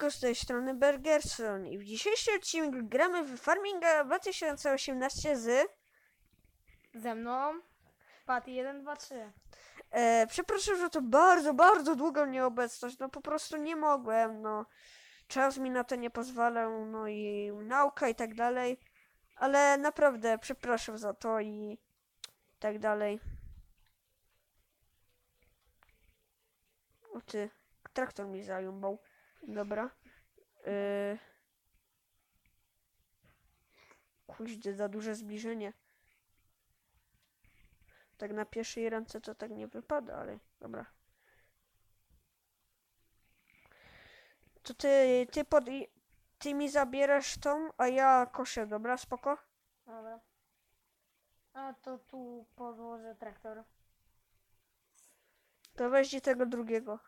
Siemanko, z tej strony Bergerson i w dzisiejszym odcinku gramy w Farminga 2018 z... Ze mną Patty 1, 2, 3. E, przepraszam, że to bardzo, bardzo długą nieobecność, no po prostu nie mogłem, no. Czas mi na to nie pozwalał, no i nauka i tak dalej, ale naprawdę przepraszam za to i tak dalej. O ty, traktor mi zająbał. Dobra. Yy... Kuźdy, za duże zbliżenie. Tak na pierwszej ręce to tak nie wypada, ale dobra. To ty, ty pod... Ty mi zabierasz tą, a ja koszę, dobra? Spoko? Dobra. A to tu podłożę traktor. To weźcie tego drugiego.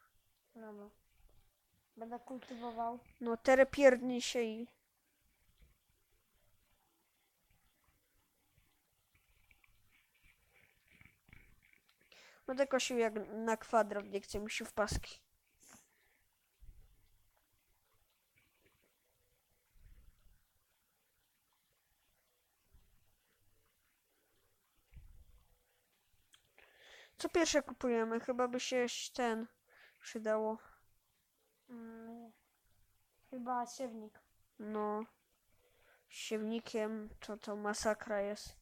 Dobra. Będę kultywował. No, terepierdnij się i... Będę kosił jak na kwadrat, nie chcę mi się w paski. Co pierwsze kupujemy? Chyba by się ten przydało. Mm, chyba siewnik. No, siewnikiem to to masakra jest.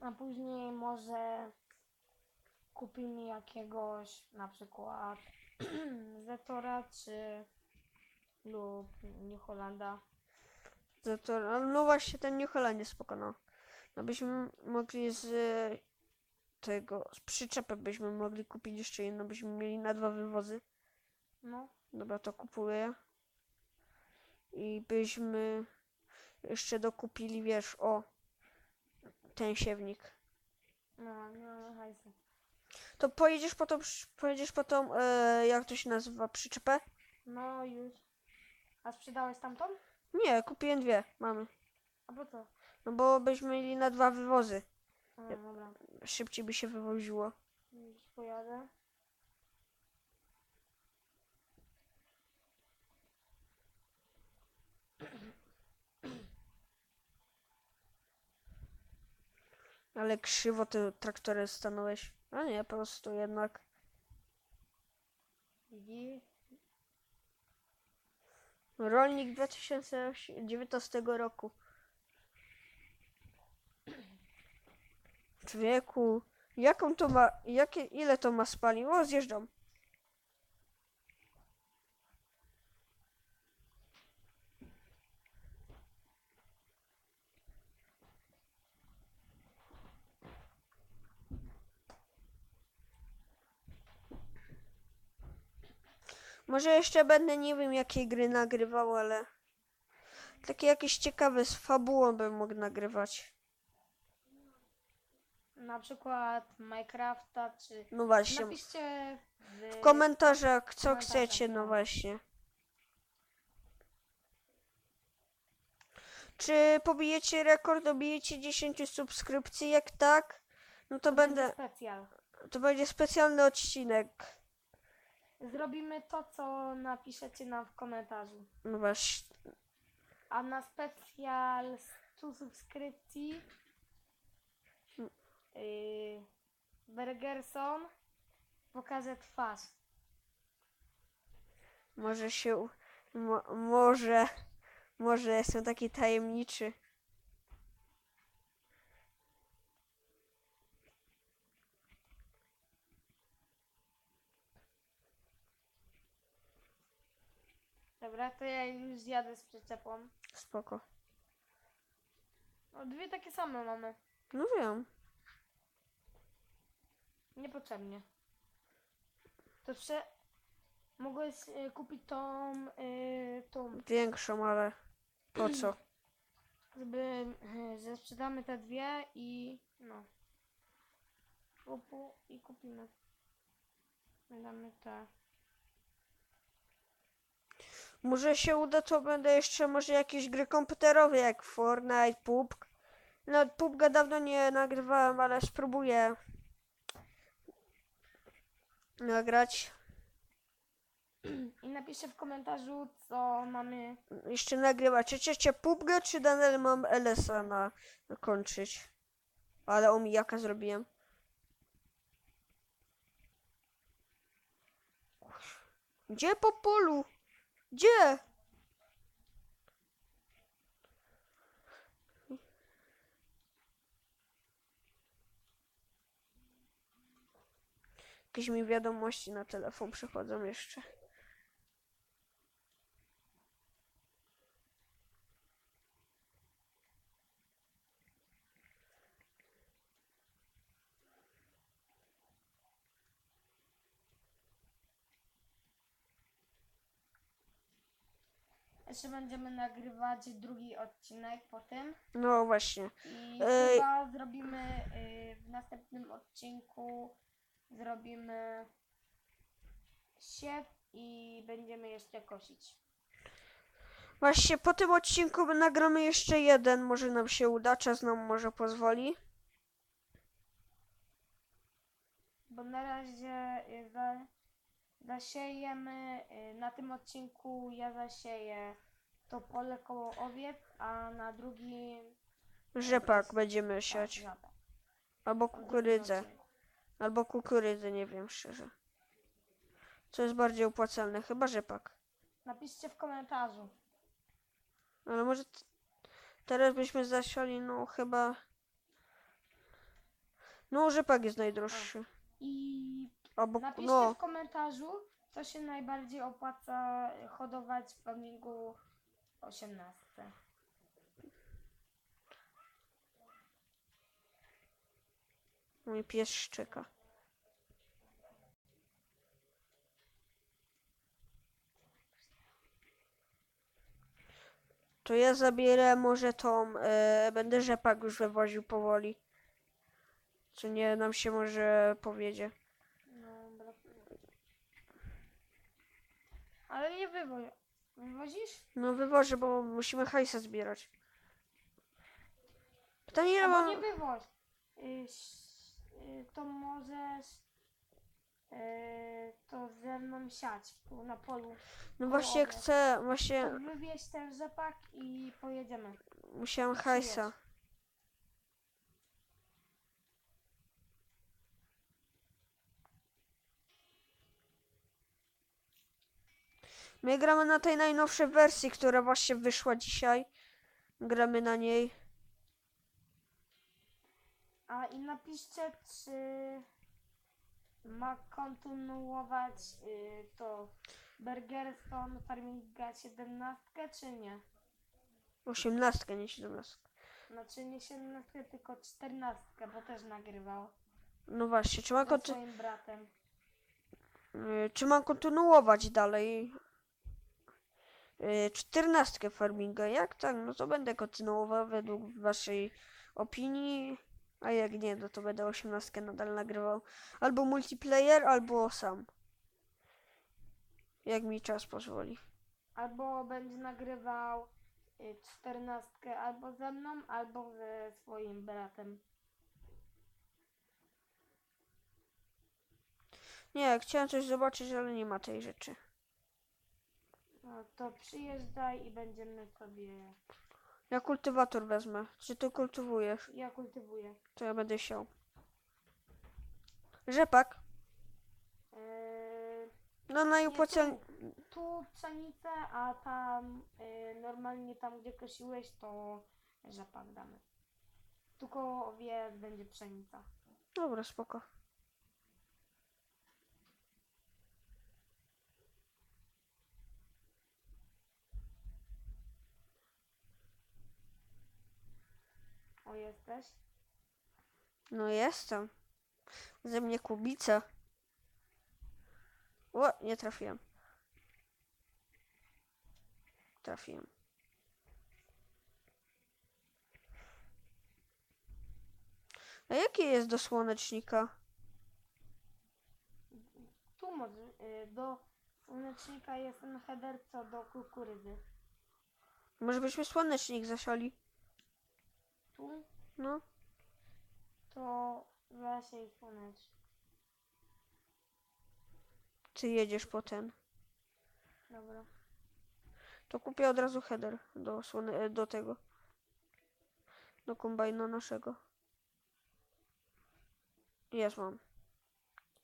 A później może kupimy jakiegoś na przykład Zetora czy lub New Hollanda. Ale no właśnie ten New Holland jest spoko, no. No byśmy mogli z tego, z przyczepy byśmy mogli kupić jeszcze jedno, byśmy mieli na dwa wywozy. No. Dobra, to kupuję. I byśmy jeszcze dokupili, wiesz, o, ten siewnik. No, nie mamy hajsu. To pojedziesz po tą, przy- pojedziesz po tą, e, jak to się nazywa, przyczepę? No już. A sprzedałeś tamtą? Nie, kupiłem dwie, mamy. A po co? No bo byśmy mieli na dwa wywozy. A, dobra. Szybciej by się wywoziło. Pojadę. Ale krzywo ty traktorem stanąłeś. A nie, po prostu jednak. Widzisz? Rolnik 2019 roku. Człowieku, jaką to ma, jakie, ile to ma spaliło? Zjeżdżam. Może jeszcze będę, nie wiem jakie gry nagrywał, ale takie jakieś ciekawe z fabułą bym mógł nagrywać. Na przykład Minecrafta, czy... No właśnie. Napiszcie w... W komentarzach co komentarzach, chcecie, no no. właśnie. Czy pobijecie rekord, dobijecie 10 subskrypcji? Jak tak, no to będę, Specjal. to będzie specjalny odcinek. Zrobimy to, co napiszecie nam w komentarzu. No właśnie. A na specjal 100 subskrypcji yy, Bergerson pokaże twarz. Może się, mo, może, może jestem taki tajemniczy. Dobra, to ja już jadę z przyczepą. Spoko. O, dwie takie same mamy. No wiem. Niepotrzebnie. To prze... Mogłeś y, kupić tą, y, tą, Większą, ale po co? żeby, y, że sprzedamy te dwie i no. Kupu i kupimy. Damy te. Może się uda, to będę jeszcze może jakieś gry komputerowe jak Fortnite, PUBG. No PUBG'a dawno nie nagrywałem, ale spróbuję nagrać. I na napiszcie w komentarzu, co mamy. Jeszcze nagrywać. Czy cię PUBG, czy Daniel mam LS-a na na kończyć? Ale omijaka zrobiłem. Gdzie po polu? Gdzie? Jakieś mi wiadomości na telefon przychodzą jeszcze. Jeszcze będziemy nagrywać drugi odcinek po tym. No właśnie. I Ej. chyba zrobimy y, w następnym odcinku zrobimy siew i będziemy jeszcze kosić. Właśnie po tym odcinku nagramy jeszcze jeden, może nam się uda, czas nam może pozwoli. Bo na razie y, za, zasiejemy, y, na tym odcinku ja zasieję to pole koło owiec, a na drugim Rzepak będziemy tak, siać. żaba. Albo kukurydzę. Albo kukurydzę, nie wiem szczerze. Co jest bardziej opłacalne? Chyba rzepak. Napiszcie w komentarzu. Ale może teraz byśmy zasiali, no chyba... No rzepak jest najdroższy. I Albo, napiszcie no, w komentarzu, co się najbardziej opłaca hodować w farmingu 18. mój pies szczeka. To ja zabierę może tą, e, będę rzepak już wywoził powoli. Co nie nam się może powiedzie. No, brakuje. Ale nie wywoź. Wywozisz? No wywożę, bo musimy hajsa zbierać. Pytanie mam... nie wywoź. Y, y, to możesz y, to ze mną siać tu na polu. No właśnie połowę. chcę, To właśnie wywieź ten rzepak i pojedziemy. musiałem hajsa. My gramy na tej najnowszej wersji, która właśnie wyszła dzisiaj. Gramy na niej. A i napiszcie, czy ma kontynuować y, to Bergerstone Farminga 17, czy nie? Osiemnastkę, nie siedemnastkę. Znaczy nie 17, tylko 14, bo też nagrywał No właśnie, czy mam, ze konty- swoim bratem. y, czy mam kontynuować dalej y, czternastkę farminga? Jak tak? No to będę kontynuował według waszej opinii. A jak nie, no to będę osiemnastkę nadal nagrywał. Albo multiplayer, albo sam. Jak mi czas pozwoli. Albo będzie nagrywał y, 14 albo ze mną, albo ze swoim bratem. Nie, chciałem coś zobaczyć, ale nie ma tej rzeczy. No to przyjeżdżaj i będziemy sobie. Ja kultywator wezmę. Czy ty kultywujesz? Ja kultywuję. To ja będę siał. Rzepak. Yy, No najopłacalniej... tu, tu pszenicę, a tam y, normalnie tam gdzie kosiłeś to rzepak damy. Tylko owiec będzie pszenica. Dobra, spoko. Jesteś? No jestem. Ze mnie kubica. O, nie trafiłem. Trafiłem. A jakie jest do słonecznika? Tu może y, do słonecznika jest ten header co do kukurydzy. Może byśmy słonecznik zasiali? Tu No. to zasiej słonecznik. Ty jedziesz po ten. Dobra. To kupię od razu header do, słone, e, do tego. Do kombajna naszego. Jest mam.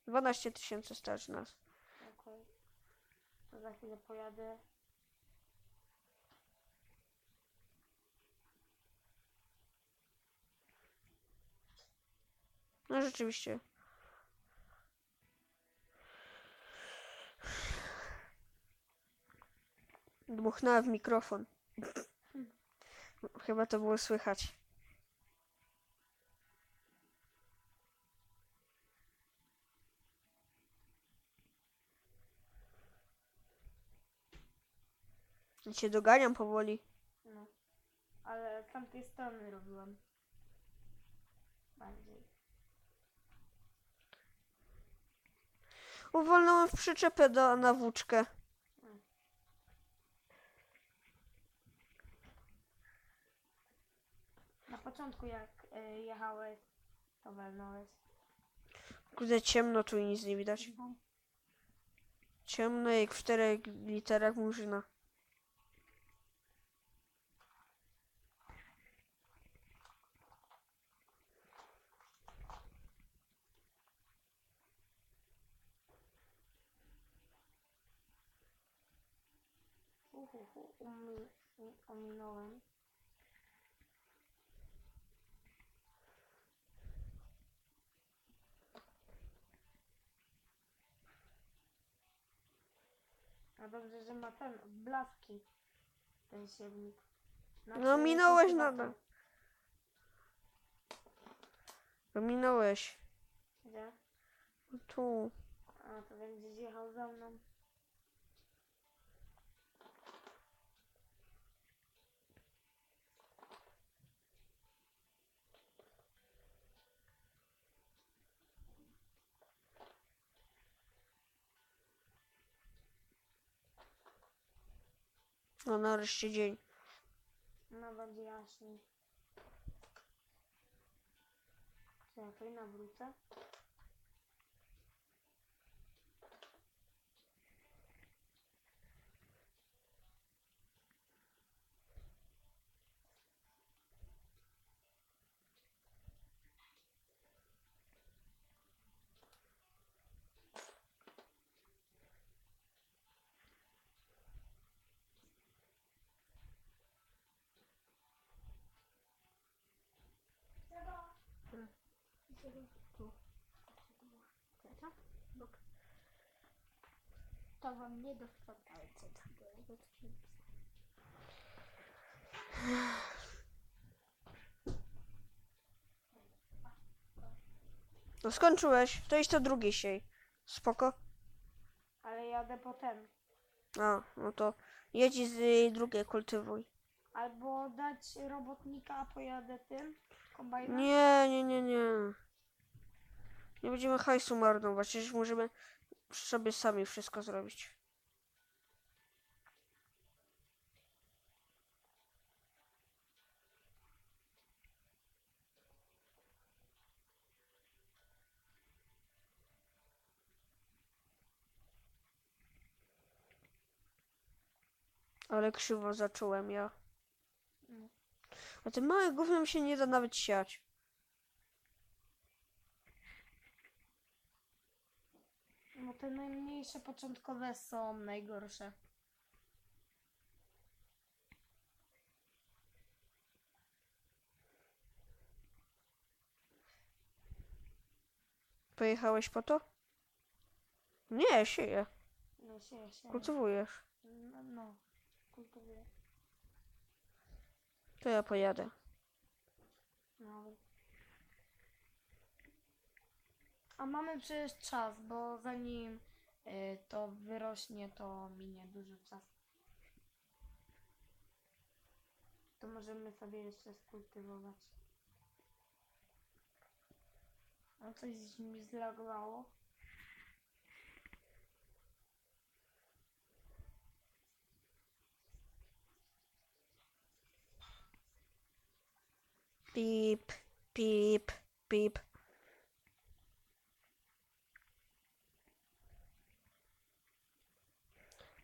12 tysięcy stać nas. Okej. To za chwilę pojadę. No rzeczywiście. Dmuchnąłem w mikrofon. Chyba to było słychać. Ja Cię doganiam powoli. No. Ale tamtej strony robiłem. Bardziej. Uwolniłem w przyczepę do, na włóczkę. Na początku jak y, jechałeś, to walnąłeś. Kurde, ciemno tu i nic nie widać. Ciemno jak w czterech literach murzyna. Uhuhu, umi, u- ominąłem. A dobrze, że ma ten, blaski. Ten siewnik. Znaczy, No, minąłeś nadal. Minąłeś. Gdzie? Tu. A, to będziesz jechał za mną. No nareszcie dzień. No będzie jaśniej. Czekaj, nawrócę. To wam nie dostarczały co tam było. No skończyłeś. To idź to drugie siej. Spoko. Ale jadę po ten. A, no to jedź z y, drugie kultywuj. Albo dać robotnika, a pojadę tym kombajnem. Nie, nie, nie, nie. Nie będziemy hajsu marnować. Przecież możemy sobie sami wszystko zrobić. Ale krzywo zacząłem ja. Mm. A tym małym gównem się nie da nawet siać. Te najmniejsze początkowe są najgorsze. Pojechałeś po to? Nie, sieję. No się, się. Kultywujesz. No, no. kultywuję. To ja pojadę. No. A mamy przecież czas, bo zanim y, to wyrośnie, to minie dużo czasu. To możemy sobie jeszcze skultywować. A coś mi zlagowało. Pip, pip, pip.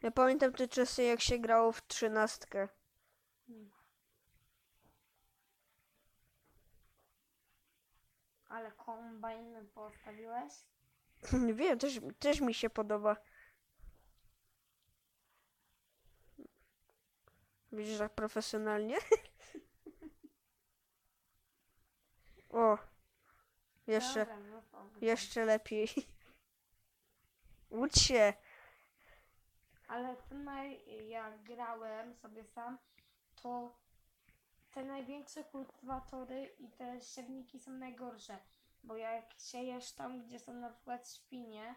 Ja pamiętam te czasy, jak się grało w trzynastkę. Ale kombajn postawiłeś? Wiem, też, też mi się podoba. Widzisz, jak profesjonalnie? O, jeszcze, Dobra, no to jeszcze lepiej. Łódź się. Ale naj... jak grałem sobie sam, to te największe kultywatory i te siewniki są najgorsze. Bo jak siejesz tam, gdzie są na przykład świnie,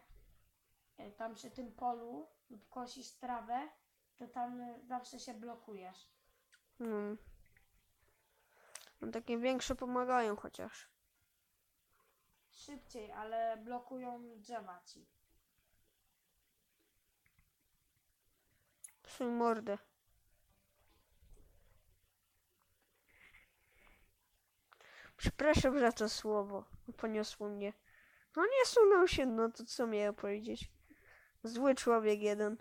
e, tam przy tym polu lub kosisz trawę, to tam zawsze się blokujesz. Hmm. No, takie większe pomagają chociaż. Szybciej, ale blokują drzewa ci. Psuj mordę. Przepraszam za to słowo. Poniosło mnie. No nie sunął się, no to co miałem powiedzieć? Zły człowiek jeden.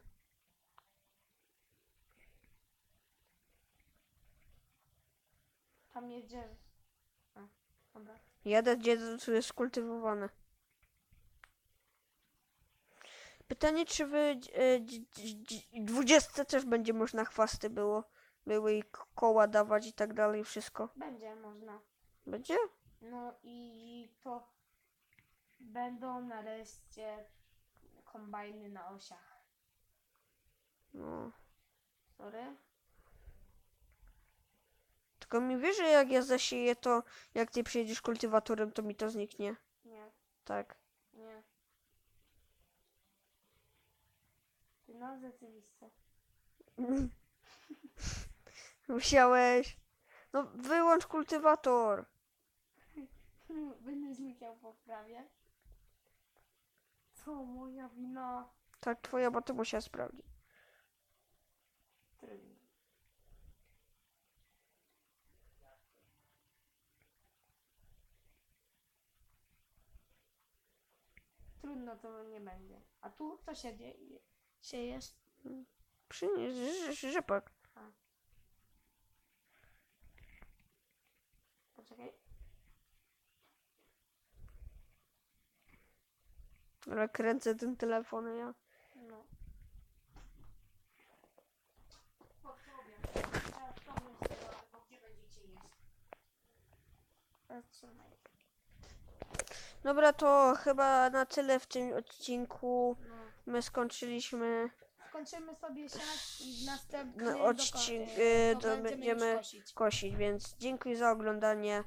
Tam jedzie... A, dobra. Jadę gdzie to jest kultywowane. Pytanie, czy wy e, dzi- dzi- dzi- dwudziestce też będzie można chwasty było? Były i koła dawać i tak dalej, wszystko. Będzie można. Będzie? No i to będą nareszcie kombajny na osiach. No. Sorry? Tylko mi wiesz, że jak ja zasieję to, jak ty przyjedziesz kultywatorem, to mi to zniknie. Nie, Tak. nie. Ty no rzeczywiście. Musiałeś. No wyłącz kultywator. Będziesz musiał poprawiać. Co, moja wina? Tak, twoja, bo to musiała sprawdzić. Trudno. Trudno to nie będzie. A tu co się dzieje? Siejesz? Przynieś rz- rzepak. Poczekaj. Ale kręcę tym telefonem ja. No. Bo Dobra, to chyba na tyle w tym odcinku. No. My skończyliśmy Skończymy sobie siać i w następnym No, odcink- y, to będziemy kosić. kosić, więc dziękuję za oglądanie.